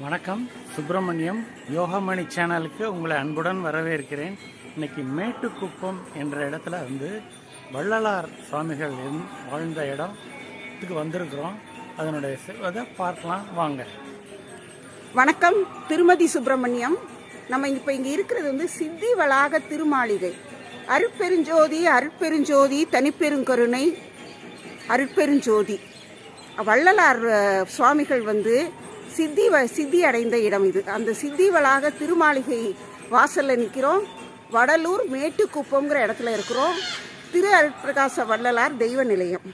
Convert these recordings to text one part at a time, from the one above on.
வணக்கம். சுப்பிரமணியம் யோகமணி சேனலுக்கு உங்களை அன்புடன் வரவேற்கிறேன். இன்னைக்கு மேட்டுக்குப்பம் என்ற இடத்துல வந்து வள்ளலார் சுவாமிகள் வாழ்ந்த இடத்துக்கு வந்திருக்கிறோம். அதனுடைய அதை பார்க்கலாம். வாங்க. வணக்கம். திருமதி சுப்பிரமணியம். நம்ம இப்போ இங்கே இருக்கிறது வந்து சித்தி வளாக திருமாளிகை. அருட்பெருஞ்சோதி அருட்பெருஞ்சோதி தனிப்பெருங்கருணை அருட்பெருஞ்சோதி. வள்ளலார் சுவாமிகள் வந்து சித்தி வ சித்தி அடைந்த இடம் இது. அந்த சித்தி வளாக திருமாளிகை வாசலில் நிற்கிறோம் வடலூர் மேட்டுக்குப்பம்ங்கிற இடத்துல இருக்கிறோம். திரு அருட்பிரகாச வள்ளலார் தெய்வ நிலையம்.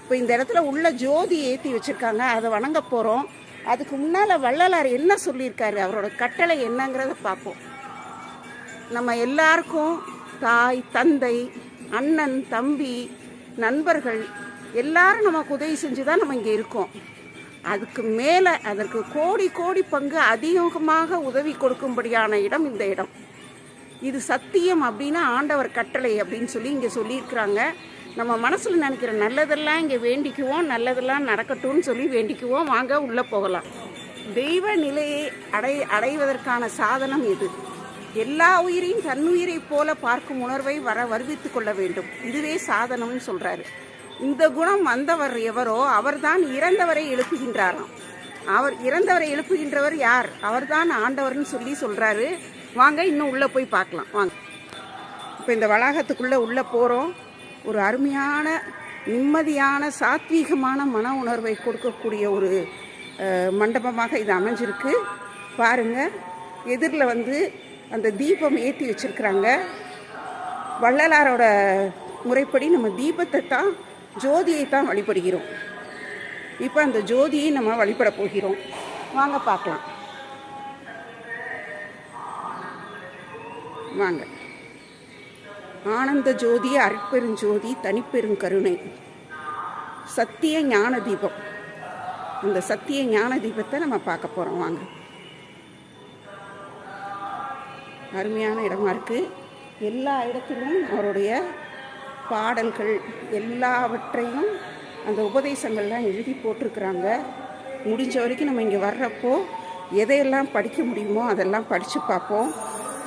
இப்போ இந்த இடத்துல உள்ள ஜோதி ஏற்றி வச்சுருக்காங்க. அதை வணங்க போகிறோம் அதுக்கு முன்னால் வள்ளலார் என்ன சொல்லியிருக்காரு? அவரோட கட்டளை என்னங்கிறத பார்ப்போம். நம்ம எல்லாருக்கும் தாய் தந்தை அண்ணன் தம்பி நண்பர்கள் எல்லாரும் நமக்கு உதவி செஞ்சு தான் நம்ம இங்கே இருக்கோம். அதுக்கு மேலே அதற்கு கோடி கோடி பங்கு அதிகமாக உதவி கொடுக்கும்படியான இடம் இந்த இடம். இது சத்தியம் அப்படின்னா ஆண்டவர் கட்டளை அப்படின்னு சொல்லி இங்கே சொல்லியிருக்கிறாங்க. நம்ம மனசில் நினைக்கிற நல்லதெல்லாம் இங்கே வேண்டிக்குவோம் நல்லதெல்லாம் நடக்கட்டும்னு சொல்லி வேண்டிக்குவோம். வாங்க உள்ளே போகலாம். தெய்வ நிலையை அடை அடைவதற்கான சாதனம் இது எல்லா உயிரையும் தன்னுயிரைப் போல பார்க்கும் உணர்வை வர வருவித்து கொள்ள வேண்டும். இதுவே சாதனம்னு சொல்கிறாரு இந்த குணம் வந்தவர் எவரோ அவர்தான் இறந்தவரை எழுப்புகின்றாராம். அவர் இறந்தவரை எழுப்புகின்றவர் யார்? அவர்தான் ஆண்டவர்னு சொல்லி சொல்றாரு. வாங்க இன்னும் உள்ள போய் பார்க்கலாம். வாங்க. இப்போ இந்த வளாகத்துக்குள்ளே உள்ளே போகிறோம் ஒரு அருமையான நிம்மதியான சாத்வீகமான மன உணர்வை கொடுக்கக்கூடிய ஒரு மண்டபமாக இது அமைஞ்சிருக்கு. பாருங்க எதிரில் வந்து அந்த தீபம் ஏற்றி வச்சிருக்கிறாங்க. வள்ளலாரோட முறைப்படி நம்ம தீபத்தை தான் ஜோதியை தான் வழிபடுகிறோம். இப்போ அந்த ஜோதியை நம்ம வழிபட போகிறோம். வாங்க பார்க்கலாம். வாங்க. ஆனந்த ஜோதி அருட்பெருஞ்சோதி தனிப்பெருங்கருணை சத்திய ஞான தீபம். அந்த சத்திய ஞான தீபத்தை நம்ம பார்க்க போகிறோம் வாங்க. அருமையான இடமா இருக்குது எல்லா இடத்திலும் அவருடைய பாடல்கள் எல்லாவற்றையும் அந்த உபதேசங்கள்லாம் எழுதி போட்டிருக்கிறாங்க. முடிஞ்ச வரைக்கும் நம்ம இங்கே வர்றப்போ எதையெல்லாம் படிக்க முடியுமோ அதெல்லாம் படித்து பார்ப்போம்.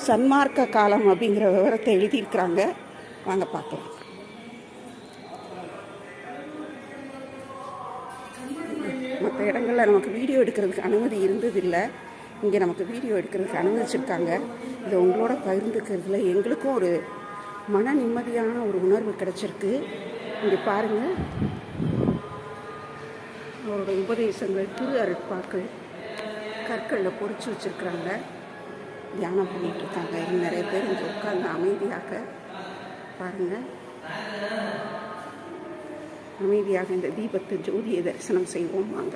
சன்மார்க்க காலம் அப்படிங்கிற விவரத்தை எழுதியிருக்கிறாங்க. வாங்க பார்க்கலாம். மற்ற இடங்களில் நமக்கு வீடியோ எடுக்கிறதுக்கு அனுமதி இருந்ததில்லை. இங்கே நமக்கு வீடியோ எடுக்கிறதுக்கு அனுமதிச்சிருக்காங்க. இதை உங்களோட பகிர்ந்துக்கிறதுல எங்களுக்கும் ஒரு மன நிம்மதியான ஒரு உணர்வு கிடைச்சிருக்கு. இங்கே பாருங்கள் அவரோட உபதேசங்கள் திரு அருட்பாக்கள் கற்களில் பொறிச்சு வச்சுருக்குறாங்க. தியானம் பண்ணிட்டு இருக்காங்க. இன்னும் நிறைய பேர் இங்கே உட்காந்து அமைதியாக பாருங்கள் அமைதியாக இந்த தீபத்தை ஜோதியை தரிசனம் செய்வோம். வாங்க.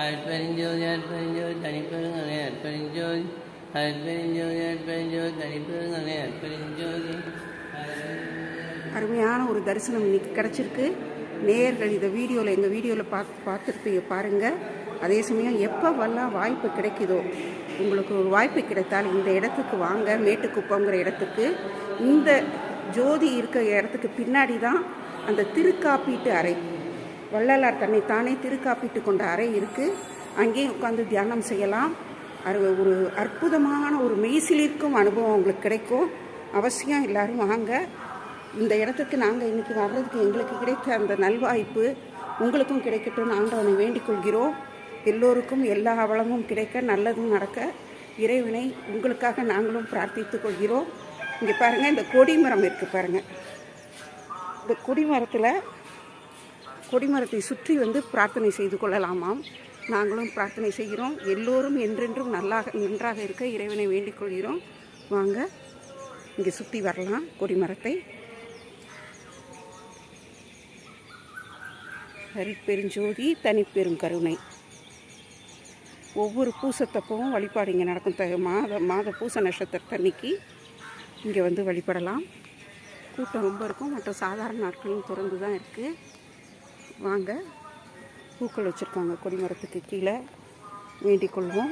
அற்பெருஞ்சோதி அற்பெருஞ்சோதி தனிப்பெருங்கனை அற்பெருஞ்சோதி அற்பெருஞ்சோதி அற்பெருஞ்சோதி தனிப்பெருங்கனை அற்பெருஞ்சோதி அருமையான ஒரு தரிசனம் இன்னைக்கு கிடச்சிருக்கு நேயர்கள் இதை வீடியோவில் எங்கள் வீடியோவில் பார்த்து பார்த்துருப்பீங்க பாருங்கள் அதே சமயம் எப்போ வரலாம் வாய்ப்பு கிடைக்குதோ உங்களுக்கு ஒரு வாய்ப்பு கிடைத்தால் இந்த இடத்துக்கு வாங்க மேட்டுக்குப்பங்கிற இடத்துக்கு இந்த ஜோதி இருக்கிற இடத்துக்கு பின்னாடி தான் அந்த திருக்காப்பீட்டு அறை வள்ளலார் தன்னை தானே திருக்காப்பீட்டு கொண்ட அறை இருக்குது அங்கேயும் உட்காந்து தியானம் செய்யலாம். அது ஒரு அற்புதமான ஒரு மெய்சிலிருக்கும் அனுபவம் உங்களுக்கு கிடைக்கும். அவசியம் எல்லோரும் வாங்க. இந்த இடத்துக்கு நாங்கள் இன்றைக்கி வர்றதுக்கு எங்களுக்கு கிடைத்த அந்த நல்வாய்ப்பு உங்களுக்கும் கிடைக்கட்டும்னு ஆண்டவனை வேண்டிக் கொள்கிறோம். எல்லோருக்கும் எல்லா வளமும் கிடைக்க நல்லதும் நடக்க இறைவனை உங்களுக்காக நாங்களும் பிரார்த்தித்து கொள்கிறோம். இங்கே பாருங்கள் இந்த கொடிமரம் இருக்குது பாருங்கள் இந்த கொடிமரத்தில் கொடிமரத்தை சுற்றி வந்து பிரார்த்தனை செய்து கொள்ளலாமாம். நாங்களும் பிரார்த்தனை செய்கிறோம். எல்லோரும் என்றென்றும் நல்லாக நன்றாக இருக்க இறைவனை வேண்டிக் கொள்கிறோம். வாங்க இங்கே சுற்றி வரலாம் கொடிமரத்தை. ஹரிப்பெருஞ்சோதி தனிப்பெரும் கருணை. ஒவ்வொரு பூசத்தப்பவும் வழிபாடு இங்கே நடக்கும். த மாத மாத பூச நட்சத்திரத்தன்னைக்கு இங்கே வந்து வழிபடலாம். கூட்டம் ரொம்ப இருக்கும். மற்ற சாதாரண நாட்களும் திறந்து தான் இருக்குது வாங்க. பூக்கள் வச்சுருக்காங்க. கொடிமரத்துக்கு கீழே வேண்டிக் கொள்வோம்.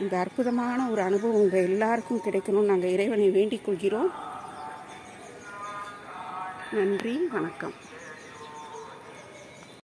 இந்த அற்புதமான ஒரு அனுபவம் உங்கள் எல்லாருக்கும் கிடைக்கணும்னு நாங்கள் இறைவனை வேண்டிக் கொள்கிறோம். நன்றி. வணக்கம்.